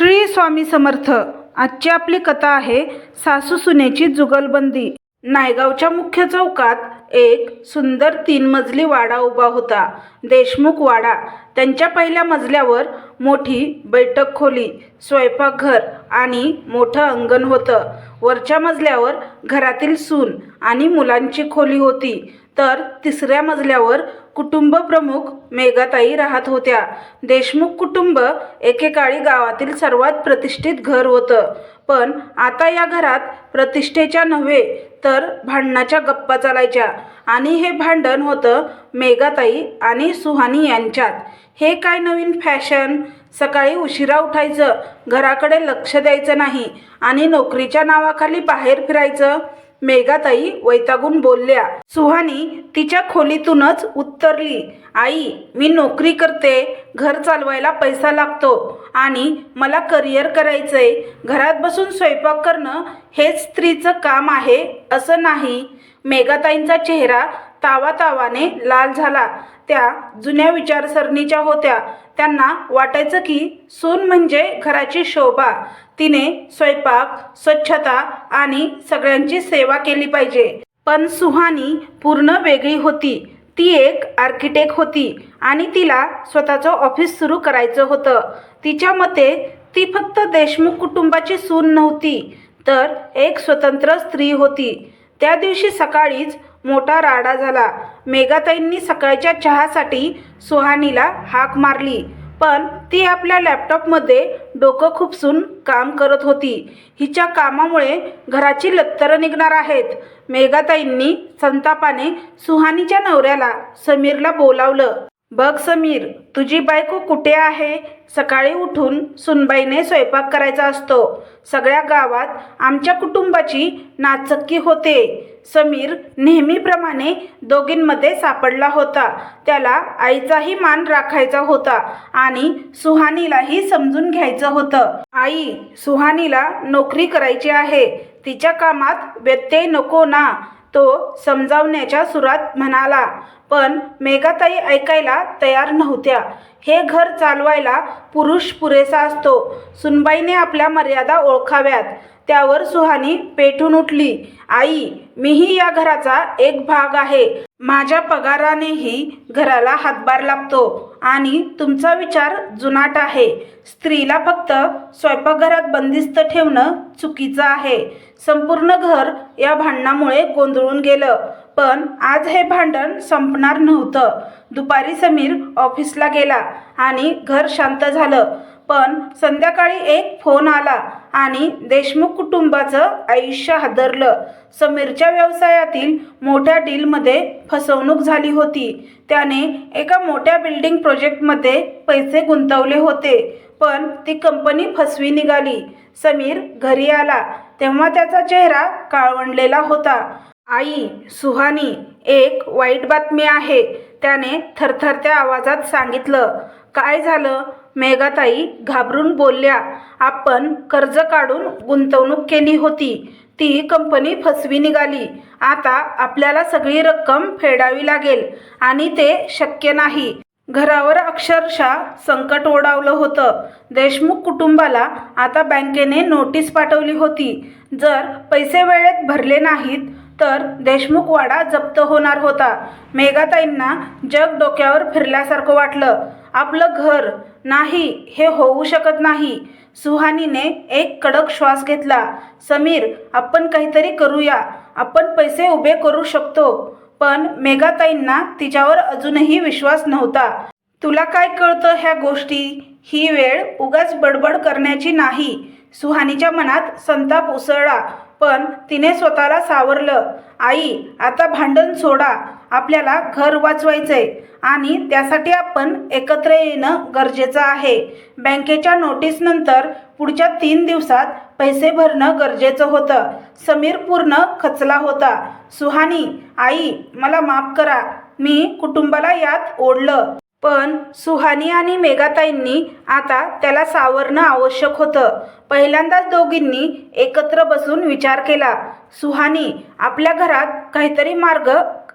श्री स्वामी समर्थ. आजची आपली कथा आहे सासू सुनेची जुगलबंदी. नायगावच्या मुख्य चौकात एक सुंदर तीन मजली वाडा उभा होता. देशमुख वाडा. त्यांच्या पहिल्या मजल्यावर मोठी बैठक खोली स्वयंपाकघर आणि मोठं अंगण होतं. वरच्या मजल्यावर घरातील सून आणि मुलांची खोली होती. तर तिसऱ्या मजल्यावर कुटुंब प्रमुख मेघाताई राहत होत्या. देशमुख कुटुंब एकेकाळी गावातील सर्वात प्रतिष्ठित घर होतं. पण आता या घरात प्रतिष्ठेच्या नव्हे तर भांडणाच्या गप्पा चालायच्या. आणि हे भांडण होतं मेघाताई आणि सुहानी यांच्यात. हे काय नवीन फॅशन? सकाळी उशिरा उठायचं घराकडे लक्ष द्यायचं नाही आणि नोकरीच्या नावाखाली बाहेर फिरायचं? मेघाताई वैतागून बोलल्या सुहानी तिच्या खोलीतूनच उत्तरली आई मी नोकरी करते. घर चालवायला पैसा लागतो. आणि मला करिअर करायचंय. घरात बसून स्वयंपाक करणं हेच स्त्रीचं काम आहे असं नाही. मेघाताईंचा चेहरा तावातावाने लाल झाला. त्या जुन्या विचारसरणीच्या होत्या. त्यांना वाटायचं की सून म्हणजे घराची शोभा. तिने स्वयंपाक स्वच्छता आणि सगळ्यांची सेवा केली पाहिजे. पण सुहानी पूर्ण वेगळी होती. ती एक आर्किटेक्ट होती आणि तिला स्वतःचं ऑफिस सुरू करायचं होतं. तिच्या मते ती फक्त देशमुख कुटुंबाची सून नव्हती तर एक स्वतंत्र स्त्री होती. त्या दिवशी सकाळीच मोठा राडा झाला. मेघाताईंनी सकाळच्या चहासाठी सुहानीला हाक मारली. पण ती आपल्या लॅपटॉपमध्ये डोकं खुपसून काम करत होती. हिच्या कामामुळे घराची लत्तरं निघणार आहेत. मेघाताईंनी संतापाने सुहानीच्या नवऱ्याला समीरला बोलावलं. बघ समीर तुझी बायको कुठे आहे? सकाळी उठून सुनबाईने स्वयंपाक करायचा असतो. सगळ्या गावात आमच्या कुटुंबाची नाचक्की होते. समीर नेहमीप्रमाणे दोघींमध्ये सापडला होता. त्याला आईचाही मान राखायचा होता आणि सुहानीलाही समजून घ्यायचं होतं. आई सुहानीला नोकरी करायची आहे. तिच्या कामात व्यत्यय नको ना. तो समजावण्याच्या सुरात म्हणाला पण मेघाताई ऐकायला तयार नव्हत्या. हे घर चालवायला पुरुष पुरेसा असतो. सुनबाईने आपल्या मर्यादा ओळखाव्यात. त्यावर सुहानी पेटून उठली आई मीही या घराचा एक भाग आहे. माझ्या पगारानेही घराला हातभार लागतो आणि तुमचा विचार जुनाट आहे. स्त्रीला फक्त स्वयंपाकघरात बंदिस्त ठेवणं चुकीचं आहे. संपूर्ण घर या भांडणामुळे गोंधळून गेलं. पण आज हे भांडण संपणार नव्हतं. दुपारी समीर ऑफिसला गेला आणि घर शांत झालं. पण संध्याकाळी एक फोन आला आणि देशमुख कुटुंबाचं आयुष्य हादरलं. समीरच्या व्यवसायातील मोठ्या डीलमध्ये फसवणूक झाली होती. त्याने एका मोठ्या बिल्डिंग प्रोजेक्टमध्ये पैसे गुंतवले होते पण ती कंपनी फसवी निघाली. समीर घरी आला तेव्हा त्याचा चेहरा काळवंडलेला होता. आई सुहानी एक वाईट बातमी आहे त्याने थरथरत्या आवाजात सांगितलं. काय झालं? मेघाताई घाबरून बोलल्या आपण कर्ज काढून गुंतवणूक केली होती. ती कंपनी फसवी निघाली. आता आपल्याला सगळी रक्कम फेडावी लागेल आणि ते शक्य नाही. घरावर अक्षरशः संकट ओढावलं होतं. देशमुख कुटुंबाला आता बँकेने नोटीस पाठवली होती. जर पैसे वेळेत भरले नाहीत तर देशमुख वाडा जप्त होणार होता. मेघाताईंना जग डोक्यावर फिरल्यासारखं वाटलं. आपलं घर नाही हे होऊ शकत नाही. सुहानीने एक कडक श्वास घेतला. समीर आपण काहीतरी करूया. आपण पैसे उभे करू शकतो. पण मेघाताईंना तिच्यावर अजूनही विश्वास नव्हता. तुला काय कळतं ह्या गोष्टी? ही वेळ उगाच बडबड करण्याची नाही. सुहानीच्या मनात संताप उसळला पण तिने स्वतःला सावरलं. आई आता भांडण सोडा. आपल्याला घर वाचवायचं आहे आणि त्यासाठी आपण एकत्र येणं गरजेचं आहे. बँकेच्या नोटीसनंतर पुढच्या तीन दिवसात पैसे भरणं गरजेचं होतं. समीर पूर्ण खचला होता. सुहानी आई मला माफ करा. मी कुटुंबाला यात ओढलं. पण सुहानी आणि मेघाताईंनी आता त्याला सावरणं आवश्यक होतं. पहिल्यांदाच दोघींनी एकत्र बसून विचार केला. सुहानी आपल्या घरात काहीतरी मार्ग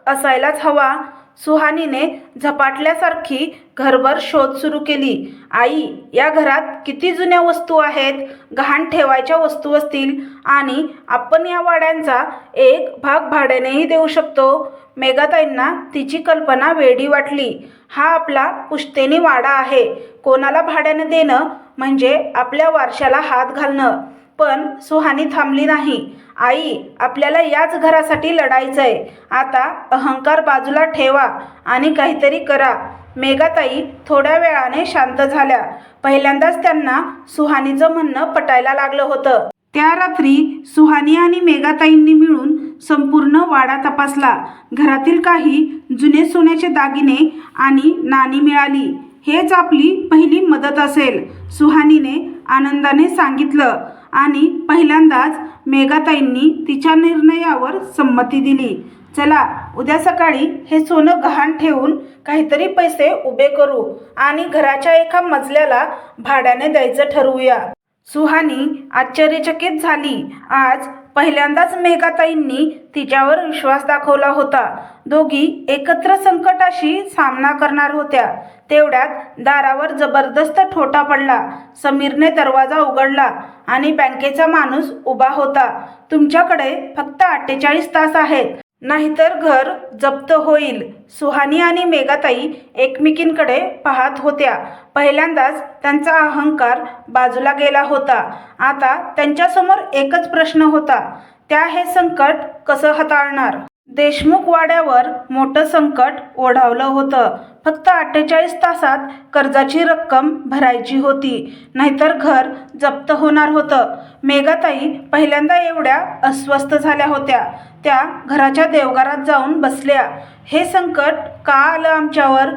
असायलाच हवा. सुहानीने झपाटल्यासारखी घरभर शोध सुरू केली. आई या घरात किती जुन्या वस्तू आहेत? गहाण ठेवायच्या वस्तू असतील. आणि आपण या वाड्यांचा एक भाग भाड्यानेही देऊ शकतो. मेघाताईंना तिची कल्पना वेडी वाटली. हा आपला पुश्तेनी वाडा आहे. कोणाला भाड्याने देणं म्हणजे आपल्या वारशाला हात घालणं. पण सुहानी थांबली नाही. आई आपल्याला याच घरासाठी लढायचंय. आता अहंकार बाजूला ठेवा आणि काहीतरी करा. मेघाताई थोड्या वेळाने शांत झाल्या. पहिल्यांदाच त्यांना सुहानीचं म्हणणं पटायला लागलं होतं. त्या रात्री सुहानी आणि मेघाताईंनी मिळून संपूर्ण वाडा तपासला. घरातील काही जुने सोन्याचे दागिने आणि नाणी मिळाली. हेच आपली पहिली मदत असेल सुहानीने आनंदाने सांगितलं. आणि पहिल्यांदाच मेघाताईंनी तिच्या निर्णयावर संमती दिली. चला उद्या सकाळी हे सोनं गहाण ठेवून काहीतरी पैसे उभे करू आणि घराच्या एका मजल्याला भाड्याने द्यायचं ठरवूया. सुहानी आश्चर्यचकित झाली. आज पहिल्यांदाच मेघाताईंनी तिच्यावर विश्वास दाखवला होता. दोघी एकत्र संकटाशी सामना करणार होत्या. तेवढ्यात दारावर जबरदस्त ठोटा पडला. समीरने दरवाजा उघडला आणि बँकेचा माणूस उभा होता. तुमच्याकडे फक्त अठ्ठेचाळीस तास आहेत. नाहीतर घर जप्त होईल. सुहानी आणि मेघाताई एकमेकींकडे पाहत होत्या. पहिल्यांदाच त्यांचा अहंकार बाजूला गेला होता. आता त्यांच्यासमोर एकच प्रश्न होता. त्या हे संकट कसं हाताळणार? देशमुख वाड्यावर मोठं संकट ओढावलं होतं. फक्त अठ्ठेचाळीस तासात कर्जाची रक्कम भरायची होती. नाहीतर घर जप्त होणार होतं. मेघाताई पहिल्यांदा एवढ्या अस्वस्थ झाल्या होत्या. त्या घराच्या देवघरात जाऊन बसल्या. हे संकट का आलं आमच्यावर?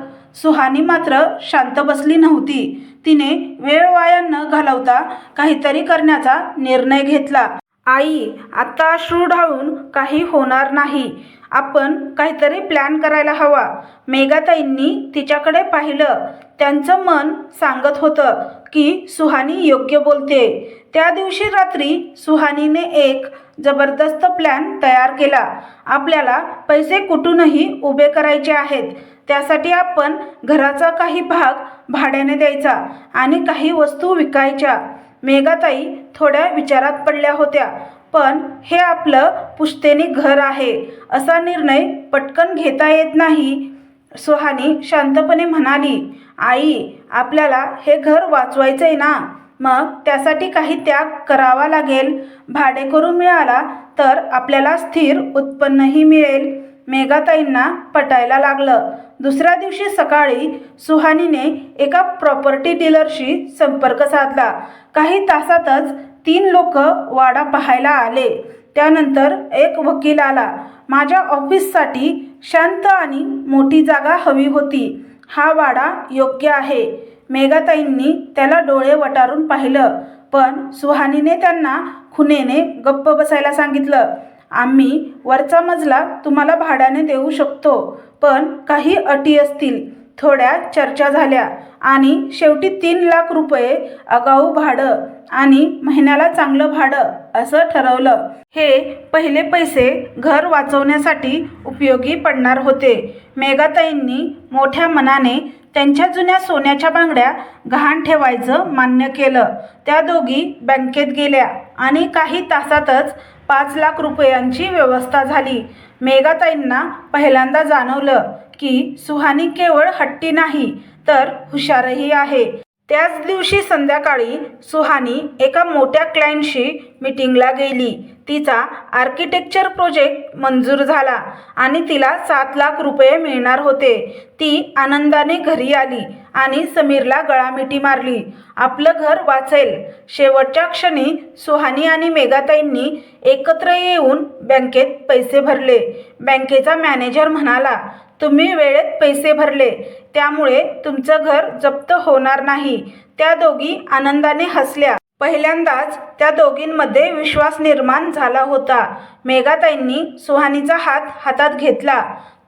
सुहानी मात्र शांत बसली नव्हती. तिने वेळ वाया न घालवता काहीतरी करण्याचा निर्णय घेतला. आई आत्ता अश्रू ढाळून काही होणार नाही. आपण काहीतरी प्लॅन करायला हवा. मेघाताईंनी तिच्याकडे पाहिलं. त्यांचं मन सांगत होतं की सुहानी योग्य बोलते. त्या दिवशी रात्री सुहानीने एक जबरदस्त प्लॅन तयार केला. आपल्याला पैसे कुठूनही उभे करायचे आहेत. त्यासाठी आपण घराचा काही भाग भाड्याने द्यायचा आणि काही वस्तू विकायच्या. मेघाताई थोड्या विचारात पडल्या होत्या. पण हे आपलं पुश्तेनी घर आहे. असा निर्णय पटकन घेता येत नाही सुहानी शांतपणे म्हणाली. आई आपल्याला हे घर वाचवायचं आहे ना? मग त्यासाठी काही त्याग करावा लागेल. भाडेकरू मिळाला तर आपल्याला स्थिर उत्पन्नही मिळेल. मेघाताईंना पटायला लागलं. दुसऱ्या दिवशी सकाळी सुहानीने एका प्रॉपर्टी डीलरशी संपर्क साधला. काही तासातच तीन लोक वाडा पाहायला आले. त्यानंतर एक वकील आला. माझ्या ऑफिससाठी शांत आणि मोठी जागा हवी होती. हा वाडा योग्य आहे. मेघाताईंनी त्याला डोळे वटारून पाहिलं. पण सुहानीने त्यांना खुनेने गप्प बसायला सांगितलं. आम्ही वरचा मजला तुम्हाला भाड्याने देऊ शकतो पण काही अटी असतील. थोड्या चर्चा झाल्या आणि शेवटी तीन लाख रुपये आगाऊ भाडं आणि महिन्याला चांगलं भाडं असं ठरवलं. हे पहिले पैसे घर वाचवण्यासाठी उपयोगी पडणार होते. मेघाताईंनी मोठ्या मनाने त्यांच्या जुन्या सोन्याच्या बांगड्या गहाण ठेवायचं मान्य केलं. त्या दोघी बँकेत गेल्या आणि काही तासातच पाच लाख रुपयांची व्यवस्था झाली. मेघाताईंना पहिल्यांदा जाणवलं की सुहानी केवळ हट्टी नाही तर हुशारही आहे. त्याच दिवशी संध्याकाळी सुहानी एका मोठ्या क्लायंटशी मीटिंगला गेली. तिचा आर्किटेक्चर प्रोजेक्ट मंजूर झाला आणि तिला सात लाख रुपये मिळणार होते. ती आनंदाने घरी आली आणि समीरला गळामिठी मारली. आपलं घर वाचेल. शेवटच्या क्षणी सुहानी आणि मेघाताईंनी एकत्र येऊन बँकेत पैसे भरले. बँकेचा मॅनेजर म्हणाला तुम्ही वेळेत पैसे भरले. त्यामुळे तुमचं घर जप्त होणार नाही त्या दोघी आनंदाने हसल्या. पहिल्यांदाच त्या दोघींमध्ये विश्वास निर्माण झाला होता. मेघाताईंनी सुहानीचा हात हातात घेतला.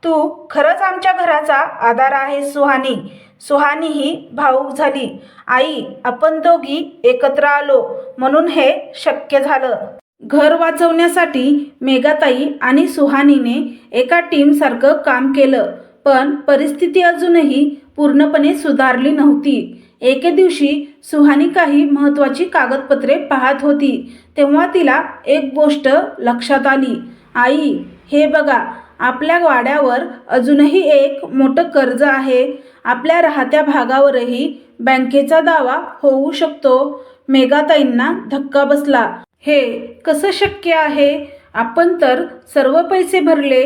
तू खरंच आमच्या घराचा आधार आहे सुहानी. सुहानी ही भाऊक झाली. आई आपण दोघी एकत्र आलो. म्हणून हे शक्य झालं. घर वाचवण्यासाठी मेघाताई आणि सुहानीने एका टीमसारखं काम केलं. पण परिस्थिती अजूनही पूर्णपणे सुधारली नव्हती. एके दिवशी सुहानी काही महत्त्वाची कागदपत्रे पाहत होती. तेव्हा तिला एक गोष्ट लक्षात आली. आई हे बघा आपल्या वाड्यावर अजूनही एक मोठं कर्ज आहे. आपल्या राहत्या भागावरही बँकेचा दावा होऊ शकतो. मेघाताईंना धक्का बसला. हे कसं शक्य आहे? आपण तर सर्व पैसे भरले.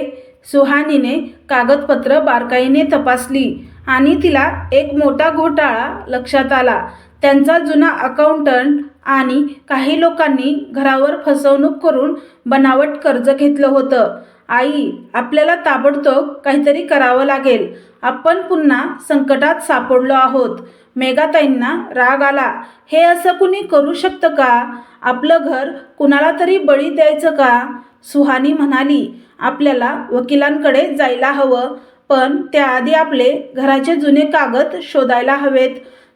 सुहानीने कागदपत्र बारकाईने तपासली. आणि तिला एक मोठा घोटाळा लक्षात आला. त्यांचा जुना अकाउंटंट आणि काही लोकांनी घरावर फसवणूक करून बनावट कर्ज घेतलं होतं. आई आपल्याला ताबडतोब काहीतरी करावं लागेल. आपण पुन्हा संकटात सापडलो आहोत. मेघाताईंना राग आला. हे असं कुणी करू शकतं का? आपलं घर कुणाला तरी बळी द्यायचं का? सुहानी म्हणाली. आपल्याला वकिलांकडे जायला हवं. पण त्याआधी आपले घराचे जुने कागद शोधायला हवेत.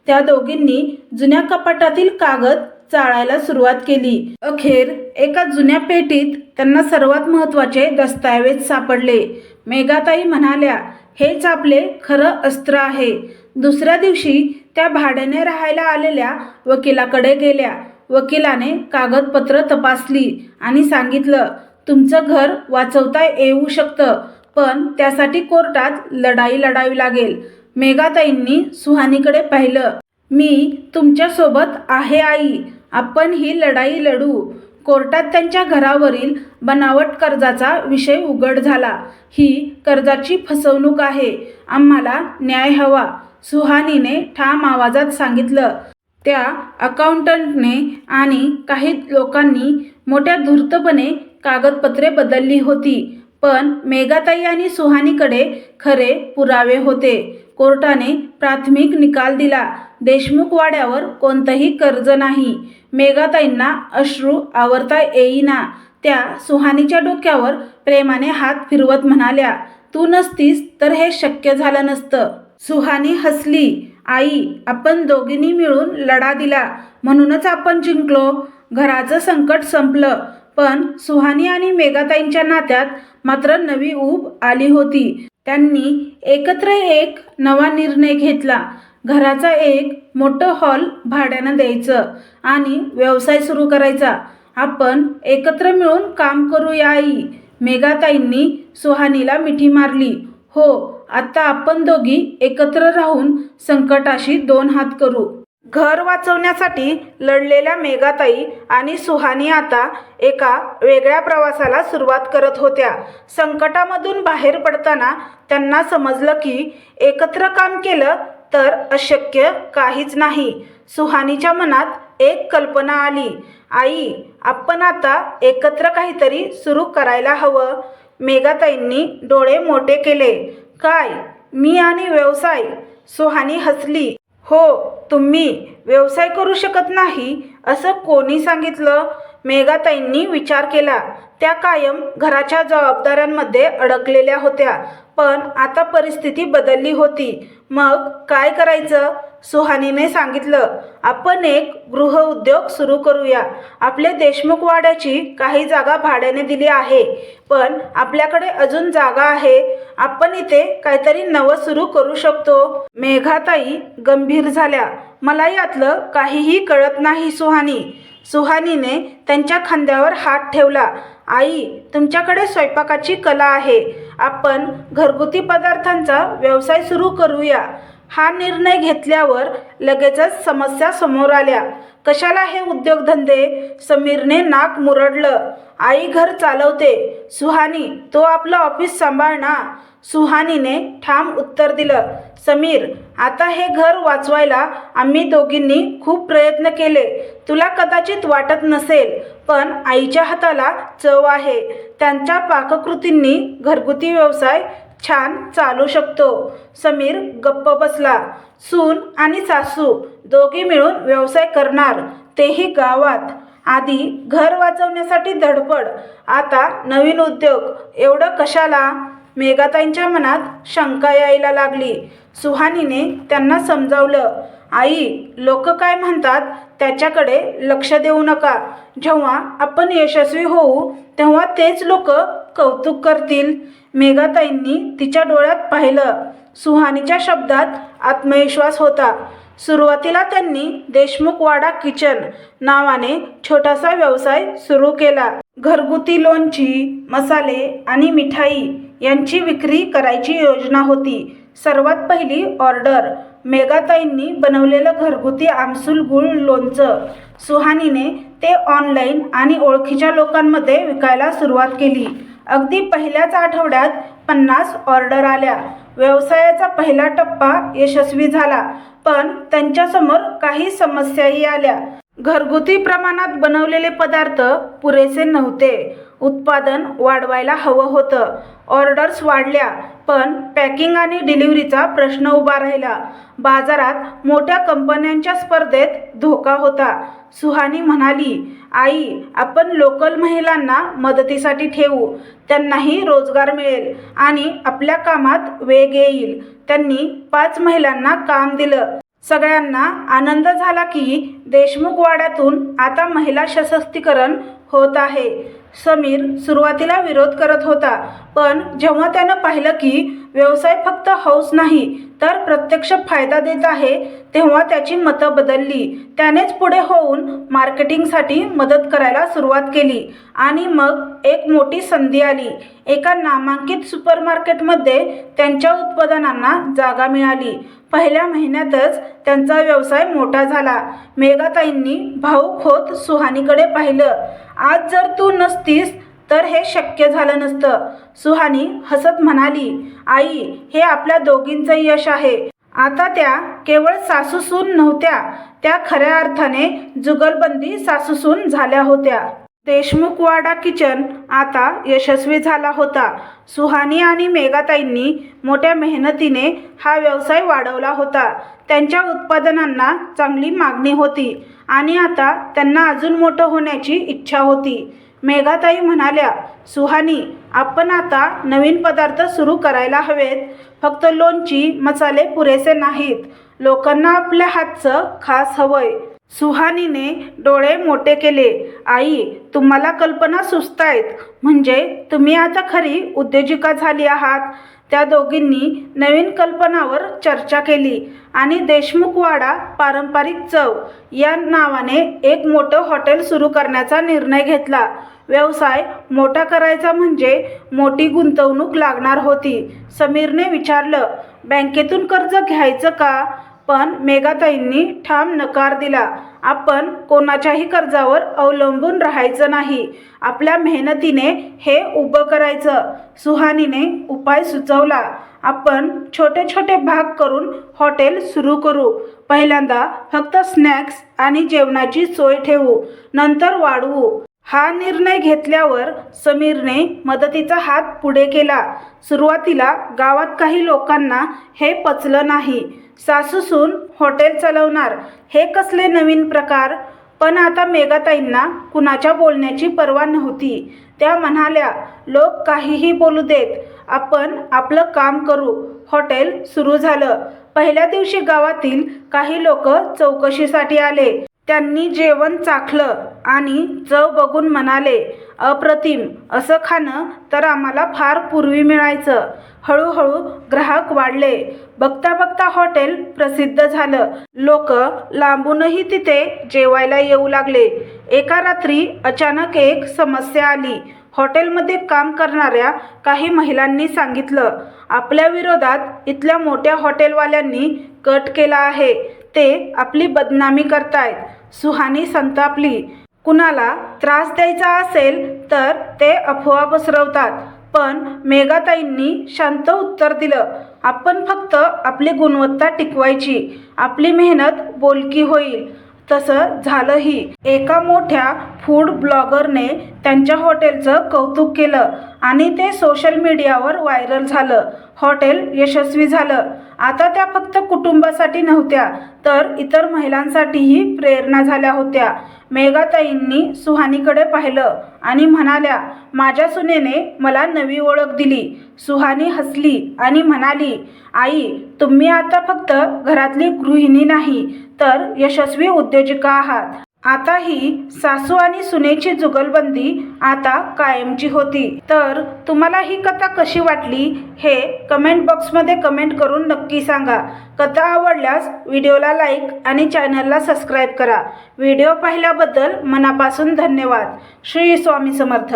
त्या दोघींनी जुन्या कपाटातील कागद चाळायला सुरुवात केली. अखेर एका जुन्या पेटीत त्यांना सर्वात महत्त्वाचे दस्तऐवज सापडले. मेघाताई म्हणाल्या हेच आपले खरं अस्त्र आहे. दुसऱ्या दिवशी त्या भाड्याने राहायला आलेल्या वकिलाकडे गेल्या. वकिलाने कागदपत्र तपासली आणि सांगितलं तुमचं घर वाचवता येऊ शकतं. पण त्यासाठी कोर्टात लढाई लढावी लागेल. मेघाताईंनी सुहानीकडे पाहिलं. मी तुमच्यासोबत आहे आई. आपण ही लढाई लढू. कोर्टात त्यांच्या घरावरील बनावट कर्जाचा विषय उघड झाला. ही कर्जाची फसवणूक आहे. आम्हाला न्याय हवा सुहानीने ठाम आवाजात सांगितलं. त्या अकाउंटंटने आणि काही लोकांनी मोठ्या धूर्तपणे कागदपत्रे बदलली होती. पण मेघाताई आणि सुहानीकडे खरे पुरावे होते. कोर्टाने प्राथमिक निकाल दिला. देशमुख वाड्यावर कोणतंही कर्ज नाही. मेघाताईंना अश्रू आवरता येईना. त्या सुहानीच्या डोक्यावर प्रेमाने हात फिरवत म्हणाल्या तू नसतीस तर हे शक्य झालं नसतं. सुहानी हसली आई आपण दोघींनी मिळून लढा दिला. म्हणूनच आपण जिंकलो. घराचं संकट संपलं. पण सुहानी आणि मेघाताईंच्या नात्यात मात्र नवी ऊब आली होती. त्यांनी एकत्र एक नवा निर्णय घेतला. घराचा एक मोठं हॉल भाड्यानं द्यायचं आणि व्यवसाय सुरू करायचा. आपण एकत्र मिळून काम करूया आई. मेघाताईंनी सुहानीला मिठी मारली. हो आता आपण दोघी एकत्र राहून संकटाशी दोन हात करू. घर वाचवण्यासाठी लढलेल्या मेघाताई आणि सुहानी आता एका वेगळ्या प्रवासाला सुरुवात करत होत्या. संकटामधून बाहेर पडताना त्यांना समजलं की एकत्र काम केलं तर अशक्य काहीच नाही. सुहानीच्या मनात एक कल्पना आली. आई आपण आता एकत्र काहीतरी सुरू करायला हवं. मेघाताईंनी डोळे मोठे केले. काय? मी आणि व्यवसाय? सुहानी हसली. हो तुम्ही व्यवसाय करू शकत नाही असं कोणी सांगितलं? मेघाताईंनी विचार केला. त्या कायम घराच्या जबाबदाऱ्यांमध्ये अडकलेल्या होत्या. पण आता परिस्थिती बदलली होती. मग काय करायचं? सुहानीने सांगितलं आपण एक गृहउद्योग सुरू करूया. आपल्या देशमुख वाड्याची काही जागा भाड्याने दिली आहे. पण आपल्याकडे अजून जागा आहे. आपण इथे काहीतरी नवं सुरू करू शकतो. मेघाताई गंभीर झाल्या. मला यातलं काहीही कळत नाही सुहानी. सुहानीने त्यांच्या खांद्यावर हात ठेवला. आई तुमच्याकडे स्वयंपाकाची कला आहे. आपण घरगुती पदार्थांचा व्यवसाय सुरू करूया. हा निर्णय घेतल्यावर लगेचच समस्या समोर आल्या. कशाला हे उद्योगधंदे? समीरने नाक मुरडलं. आई घर चालवते. सुहानी तो आपलं ऑफिस सांभाळ ना सुहानीने ठाम उत्तर दिलं समीर आता हे घर वाचवायला आम्ही दोघींनी खूप प्रयत्न केले. तुला कदाचित वाटत नसेल पण आईच्या हाताला चव आहे. त्यांच्या पाककृतींनी घरगुती व्यवसाय छान चालू शकतो. समीर गप्प बसला. सून आणि सासू दोघी मिळून व्यवसाय करणार तेही गावात. आधी घर वाचवण्यासाठी धडपड आता नवीन उद्योग. एवढं कशाला? मेघाताईंच्या मनात शंका यायला लागली. सुहानीने त्यांना समजावलं आई लोक काय म्हणतात त्याच्याकडे लक्ष देऊ नका. जेव्हा आपण यशस्वी होऊ तेव्हा तेच लोक कौतुक करतील. मेघाताईंनी तिच्या डोळ्यात पाहिलं. सुहानीच्या शब्दात आत्मविश्वास होता. सुरुवातीला त्यांनी देशमुख वाडा किचन नावाने छोटासा व्यवसाय सुरू केला. घरगुती लोणची मसाले आणि मिठाई. यांची विक्री करायची योजना होती. सर्वात पहिली ऑर्डर. मेघाताईंनी बनवलेलं घरगुती आमसूल गुळ लोणचं. सुहानीने ते ऑनलाईन आणि ओळखीच्या लोकांमध्ये विकायला सुरुवात केली. अगदी पहिल्याच आठवड्यात पन्नास ऑर्डर आल्या. व्यवसायाचा पहिला टप्पा यशस्वी झाला पण त्यांच्यासमोर काही समस्याही आल्या. घरगुती प्रमाणात बनवलेले पदार्थ पुरेसे नव्हते. उत्पादन वाढवायला हवं होतं. ऑर्डर्स वाढल्या पण पॅकिंग आणि डिलिव्हरीचा प्रश्न उभा राहिला. बाजारात मोठ्या कंपन्यांच्या स्पर्धेत धोका होता. सुहानी म्हणाली आई आपण लोकल महिलांना मदतीसाठी ठेवू. त्यांनाही रोजगार मिळेल आणि आपल्या कामात वेग येईल. त्यांनी पाच महिलांना काम दिलं. सगळ्यांना आनंद झाला की देशमुख वाड्यातून आता महिला सशक्तीकरण होत आहे. समीर सुरुवातीला विरोध करत होता पण जेव्हा त्यानं पाहिलं की व्यवसाय फक्त हौस नाही तर प्रत्यक्ष फायदा देत आहे तेव्हा त्याची मतं बदलली. त्यानेच पुढे होऊन मार्केटिंगसाठी मदत करायला सुरुवात केली आणि मग एक मोठी संधी आली. एका नामांकित सुपरमार्केटमध्ये त्यांच्या उत्पादनांना जागा मिळाली. पहिल्या महिन्यातच त्यांचा व्यवसाय मोठा झाला. मेघाताईंनी भाऊक होत सुहानीकडे पाहिलं. आज जर तू नसतीस तर हे शक्य झालं नसतं. सुहानी हसत म्हणाली आई हे आपल्या दोघींचं यश आहे. आता त्या केवळ सासूसून नव्हत्या त्या खऱ्या अर्थाने जुगलबंदी सासूसून झाल्या होत्या. देशमुख वाडा किचन आता यशस्वी झाला होता. सुहानी आणि मेघाताईंनी मोठ्या मेहनतीने हा व्यवसाय वाढवला होता. त्यांच्या उत्पादनांना चांगली मागणी होती आणि आता त्यांना अजून मोठं होण्याची इच्छा होती. मेघाताई म्हणाल्या सुहानी आपण आता नवीन पदार्थ सुरू करायला हवेत. फक्त लोणची मसाले पुरेसे नाहीत. लोकांना आपल्या हातचं खास हवंय. सुहानीने डोळे मोठे केले. आई तुम्हाला कल्पना सुचतायत म्हणजे तुम्ही आता खरी उद्योजिका झाली आहात. त्या दोघींनी नवीन कल्पनावर चर्चा केली आणि देशमुखवाडा पारंपरिक चव या नावाने एक मोठं हॉटेल सुरू करण्याचा निर्णय घेतला. व्यवसाय मोठा करायचा म्हणजे मोठी गुंतवणूक लागणार होती समीरने विचारलं. बँकेतून कर्ज घ्यायचं का? पण मेघाताईंनी ठाम नकार दिला. आपण कोणाच्याही कर्जावर अवलंबून राहायचं नाही. आपल्या मेहनतीने हे उभं करायचं. सुहानीने उपाय सुचवला. आपण छोटे छोटे भाग करून हॉटेल सुरू करू. पहिल्यांदा फक्त स्नॅक्स आणि जेवणाची सोय ठेवू. नंतर वाढवू. हा निर्णय घेतल्यावर समीरने मदतीचा हात पुढे केला. सुरुवातीला गावात काही लोकांना हे पचलं नाही. सासूसून हॉटेल चालवणार. हे कसले नवीन प्रकार? पण आता मेघाताईंना कुणाच्या बोलण्याची पर्वा नव्हती. त्या म्हणाल्या लोक काहीही बोलू देत. आपण आपलं काम करू. हॉटेल सुरू झालं. पहिल्या दिवशी गावातील काही लोक चौकशीसाठी आले. त्यांनी जेवण चाखलं. आणि चव बघून म्हणाले अप्रतिम असं खाणं तर आम्हाला फार पूर्वी मिळायचं. हळूहळू ग्राहक वाढले. बघता बघता हॉटेल प्रसिद्ध झालं. लोक लांबूनही तिथे जेवायला येऊ लागले. एका रात्री अचानक एक समस्या आली. हॉटेलमध्ये काम करणाऱ्या काही महिलांनी सांगितलं आपल्या विरोधात इथल्या मोठ्या हॉटेलवाल्यांनी कट केला आहे. ते आपली बदनामी करतायत. सुहानी संतापली. कुणाला त्रास द्यायचा असेल तर ते अफवा पसरवतात. पण मेघाताईंनी शांत उत्तर दिलं. आपण फक्त आपली गुणवत्ता टिकवायची. आपली मेहनत बोलकी होईल. तसं झालंही. एका मोठ्या फूड ब्लॉगरने त्यांच्या हॉटेलचं कौतुक केलं आणि ते सोशल मीडियावर व्हायरल झालं. हॉटेल यशस्वी झालं. आता त्या फक्त कुटुंबासाठी नव्हत्या तर इतर महिलांसाठीही प्रेरणा झाल्या होत्या. मेघाताईंनी सुहानीकडे पाहिलं आणि म्हणाल्या माझ्या सुनेने मला नवी ओळख दिली. सुहानी हसली आणि म्हणाली आई तुम्ही आता फक्त घरातली गृहिणी नाही तर यशस्वी उद्योजिका आहात. आता ही सासू आणि सुनेची जुगलबंदी आता कायमची होती. तर तुम्हाला ही कथा कशी वाटली हे कमेंट बॉक्समध्ये कमेंट करून नक्की सांगा. कथा आवडल्यास व्हिडिओला लाईक आणि चॅनलला सबस्क्राईब करा. व्हिडिओ पाहिल्याबद्दल मनापासून धन्यवाद. श्री स्वामी समर्थ.